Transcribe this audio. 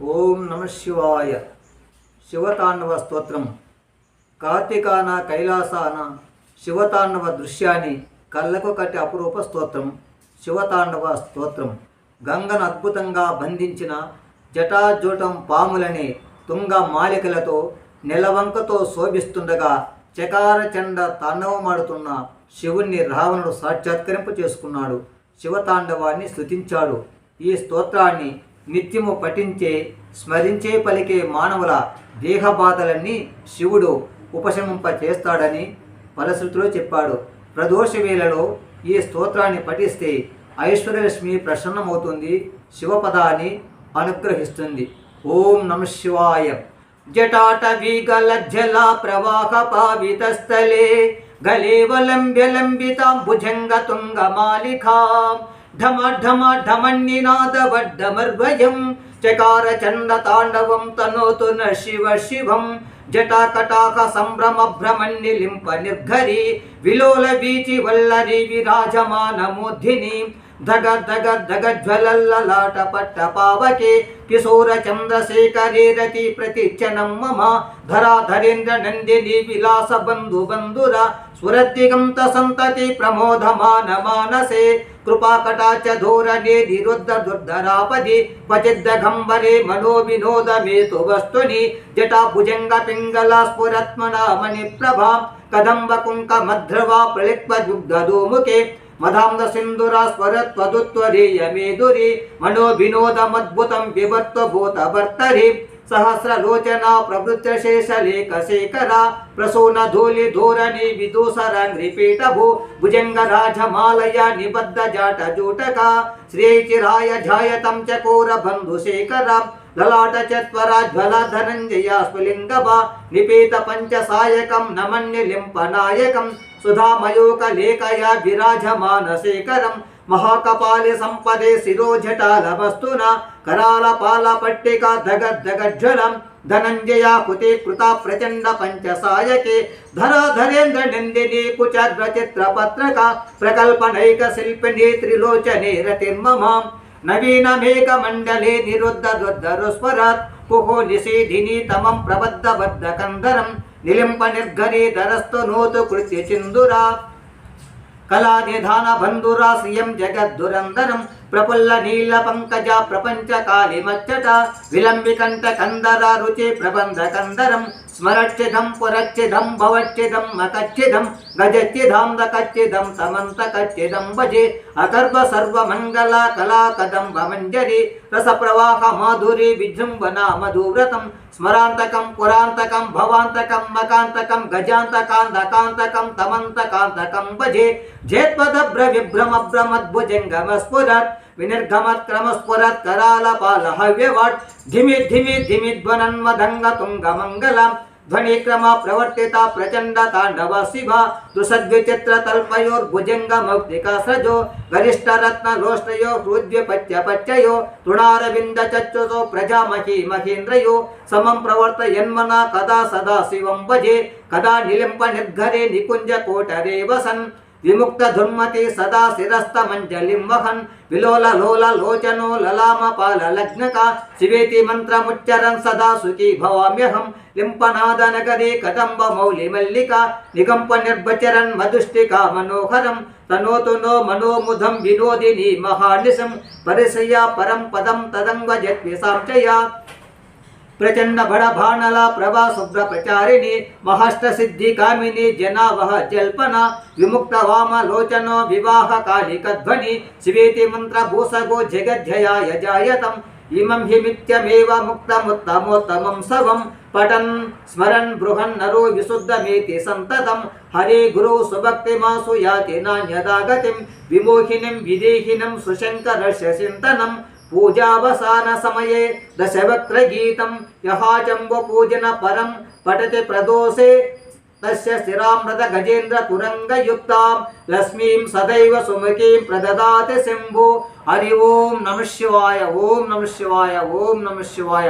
ఓం నమ శివాయ. శివతాండవ స్తోత్రం. కార్తీకాన కైలాసాన శివతాండవ దృశ్యాన్ని కళ్ళకు కట్టి అపురూప స్తోత్రం. శివతాండవ స్తోత్రం. గంగను అద్భుతంగా బంధించిన జటాజూటం పాములని తుంగ మాలికలతో నెలవంకతో శోభిస్తుండగా చకార చండ తాండవమాడుతున్న శివుణ్ణి రావణుడు సాక్షాత్కరింపు చేసుకున్నాడు శివతాండవాన్ని స్థుతించాడు ఈ స్తోత్రాన్ని నిత్యము పఠించే స్మరించే పలికే మానవుల దేహబాధలన్నీ శివుడు ఉపశమింప చేస్తాడని ఫలశ్రుతిలో చెప్పాడు. ప్రదోష వేళలో ఈ స్తోత్రాన్ని పఠిస్తే ఐశ్వర్యలక్ష్మి ప్రసన్నమవుతుంది శివపదాన్ని అనుగ్రహిస్తుంది. ఓం నమ శివాయ. జటాటవీగలజ్జల ప్రవాహ పావితస్థలే గలేవలంబ్యలంబితాం భుజంగ తుంగ మాలికాం. ఢమ ఢమ ఢమన్నినాదవడ్డమర్వయం చకార చండ తాండవం తనోతు న శివ శివం జటాకటాక సంభ్రమ భ్రమన్నిలింప నిర్ఘరి విలోల వీచి వల్లరి విరాజమానమూర్ధిని ధగ ధగ ధగ జ్వలల్లలాట పట్ట పావకే కిశోర చంద్రశేఖరే రతి ప్రతిచ్చనం మమ ధరాధరేంద్ర నందిని విలాస బంధు బంధుర స్ఫురద్దిగంత సంతతి ప్రమోదమాన మానసే కృపాకటాచ ధోరణే నిరుద్ధ దుర్ధరాపది క్వచిద్దఘంబరే మనో వినోదమేతు వస్తుని జటా భుజంగ पिङ्गलास्फुरत्मना प्रसून कदम्बकुङ्कमध्रवा प्रलिप्तजुग्धदोमुखे मदाम्बसिन्दुरास्वरत्वदुत्वरीयमेदुरी मनोभिनोदमद्भुतं विवर्त्वभूतभर्तरि सहस्रलोचना प्रवृत्तशेषलेखशेखरा प्रसूनधूलिधूरणि विदुसराङ्घ्रिपीठभू भुजङ्गराजमालया निबद्धजाटजूटका श्रीचिराय जायतं चकोरबन्धुशेखरम् భర్తరి సహస్రలోచన ప్రవృత్త శేషలేఖ శేఖర ప్రసూన ధూళి ధోరణి విదూసరాంగ్రి పీఠభూ భుజంగ రాజమాలయ నిబద్ధ జాట జూటక శ్రీచిరాయ ఝాయతం చకోర బంధు శేఖర లలాట చత్వర జ్వల ధనంజయ స్ఫులింగభ నిపీత పంచ సాయకం నమన్య లింప నాయకం సుధామయోక లేఖయ విరాజమాన శేఖరం మహాకపాలి సంపదే శిరోజటాల వస్తున కరాల పాల పట్టిక ధగద్ధగజ్వలం ధనంజయ కుతే కృత ప్రచండ పంచ సాయకే ధరాధరేంద్ర నందిని కుచగ్ర చిత్ర పత్రక ప్రకల్పనైక శిల్పిని త్రిలోచనే రతిర్మమాం నవీన మేఘ మండలే నిరుద్ధ దుర్ధరుస్వరాత్ కుహో నిషేధిని తమం ప్రబద్ధ బద్ధ కందరం నిలింప నిర్ఘరి ధరస్తు నోతు కృత్య చిందురా. కళానిధాన బంధురా శ్రియం జగద్దురందరం ప్రఫుల్ల నీల పంకజ ప్రపంచ కాళిమచ్చట. విలంబికంఠ కందర రుచి ప్రబంధ కందరం స్మరచ్చిదం పురచ్చిదం భవచ్చిదం అకచ్చిదం గజచ్చిదం దకచ్చిదం తమంత కచ్చిదం భజే అకర్వ సర్వమంగళ కళాకదం కదంబ మంజరి రస ప్రవాహ మాధురి విజృంభణ మధువ్రతం స్మరాంతకం పురాంతకం భవాంతకం మకాంతకం గజాంతకాంతకాంతకం తమంతకాంతకం భజే జేత్వదభ్ర విభ్రమభ్రమద్భుజంగమస్ఫురత్ विनिर्गमत् क्रमस्फुरत् करालपालहव्यवट् धिमि धिमि धिमि ध्वनन्वधङ्गतुङ्गमङ्गलां ध्वनिक्रम प्रवर्तिता प्रचंड तांडव शिव दुसद्विचित्र तल्पयोर्भुजंग गरिष्ठ रत्न तृणारविंद महेन्द्रयो समं प्रवर्त यन्मना कदा सदा शिवं भजे। कदा निलिम्ब निर्घरे निकुंज कोटरे वसन। విముక్త దుర్మతి సదా శిరస్త మంజలిం వహన్ విలోల లోల లోచనో లలామ పాల లగ్నక శివేతి మంత్రముచ్చరన్ సదా సుఖీ భవామ్యహం లింపనాద నగరే కదంబ మౌలి మల్లిక నిగంప నిర్భచరన్ మధుష్టిక మనోహరం తనోతు నో మనోముధం వినోదిని మహానిశం పరిశయ పరం పదం తదంగ జత్విసాంచయ ప్రచండ బడ భాణల ప్రభా శుభ్ర ప్రచారిణి మహష్ట సిద్ధి కామిని జనావహ జల్పన విముక్త వామ లోచనో వివాహ కాళిక ధ్వని శివేతి మంత్ర భూసగో జగధ్యయాయ జాయతం ఇమం హి మిత్యమేవ ముక్తముత్తమోత్తమం సవం పఠన్ స్మరన్ బృహన్ నరో విశుద్ధమేతి సంతతం హరే గురు సుభక్తిమాసు యాతి నాణ్యదాగతిం విమోహినం విదేహినం సుశంకరస్య చింతనం पूजावसानसमये दशवक्त्रगीतं पूजन परं पठति प्रदोषे। तस्य स्थिरामृतगजेन्द्रतुरङ्गयुक्तां लक्ष्मीं सदैव सुमुखीं प्रददाति शम्भो। हरि ओं नमः शिवाय ॐ नमः शिवाय ॐ नमः शिवाय।